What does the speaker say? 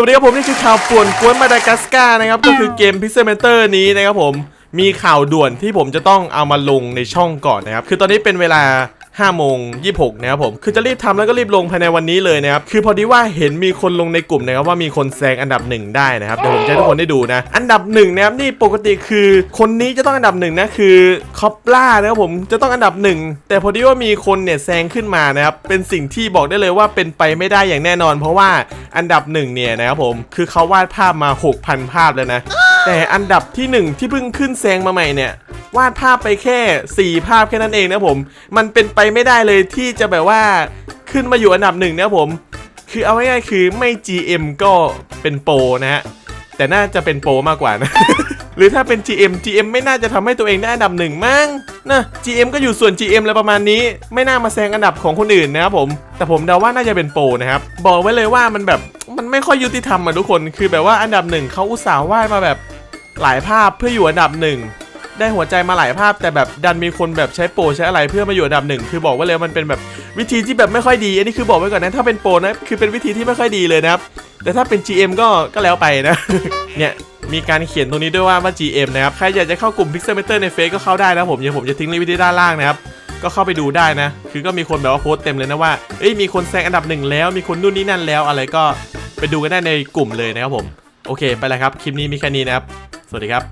วัสดีครับผมนี่คือข่าวป่วนกวนมาดากัสการ์นะครับก็คือเกมพิ x เซเมเตอร์นี้นะครับผมมีข่าวด่วนที่ผมจะต้องเอามาลงในช่องก่อนนะครับ คือตอนนี้เป็นเวลา 5โมง26นะครับผมคือจะรีบทำแล้วก็รีบลงภายในวันนี้เลยนะครับคือพอดีว่าเห็นมีคนลงในกลุ่มนะครับว่ามีคนแซงอันดับหนึ่งได้นะครับเดี๋ยวผมจะให้ทุกคนได้ดูนะ อันดับหนึ่งนะครับนี่ปกติคือคนนี้จะต้องอันดับหนึ่งนะคือคอปล่านะครับผมจะต้องอันดับหนึ่งแต่พอดีว่ามีคนเนี่ยแซงขึ้นมานะครับเป็นสิ่งที่บอกได้เลยว่าเป็นไปไม่ได้อย่างแน่นอน เพราะว่าอันดับหนึ่งเนี่ยนะครับผมคือเขาวาดภาพมา 6,000 ภาพแล้วนะแต่อันดับที่หนึ่งที่เพิ่งขึ้นแซงมาใหม่เนี่ย วาดภาพไปแค่ 4 ภาพแค่นั้นเองนะผม มันเป็นไปไม่ได้เลยที่จะแบบว่าขึ้นมาอยู่อันดับหนึ่งนะผม คือเอาง่ายๆคือไม่ GM ก็เป็นโปรนะฮะ แต่น่าจะเป็นโปรมากกว่านะ หรือถ้าเป็น GM GM ไม่น่าจะทำให้ตัวเองได้อันดับหนึ่งมั้งนะ GM ก็อยู่ส่วน GM อะไรประมาณนี้ ไม่น่ามาแซงอันดับของคนอื่นนะครับผม แต่ผมเดาว่าน่าจะเป็นโปรนะครับ บอกไว้เลยว่ามันแบบมันไม่ค่อยยุติธรรมอะทุกคน คือแบบว่าอันดับหนึ่งเขาอุตส่าห์วาดมาแบบหลายภาพเพื่ออยู่อันดับหนึ่ง ได้หัวใจมาหลายภาพ แต่แบบดันมีคนแบบใช้โปรใช้อะไรเพื่อมาอยู่อันดับหนึ่งคือบอกไว้เลยมันเป็นแบบวิธีที่แบบไม่ค่อยดี อันนี้คือบอกไว้ก่อนนะถ้าเป็นโปรนะคือเป็นวิธีที่ไม่ค่อยดีเลยนะครับแต่ถ้าเป็น GM ก็ก็แล้วไปนะเนี่ยมีการเขียนตรงนี้ด้วยว่าว่า GM นะครับ ใครอยากจะเข้ากลุ่ม Pixelmeter ในเฟซก็เข้าได้นะผมเดี๋ยวผมจะทิ้งลิงก์ไว้ที่ด้านล่างนะครับ ก็เข้าไปดูได้นะ คือก็มีคนแบบว่าโพสต์เต็มเลยนะว่า เอ้ยมีคนแซงอันดับหนึ่งแล้ว มีคนนู่นนี่นั่นแล้วอะไรก็ไปดูกันได้ในกลุ่มเลยนะครับผม โอเค ไปเลยครับ คลิปนี้มีแค่นี้นะครับ สวัสดีครับ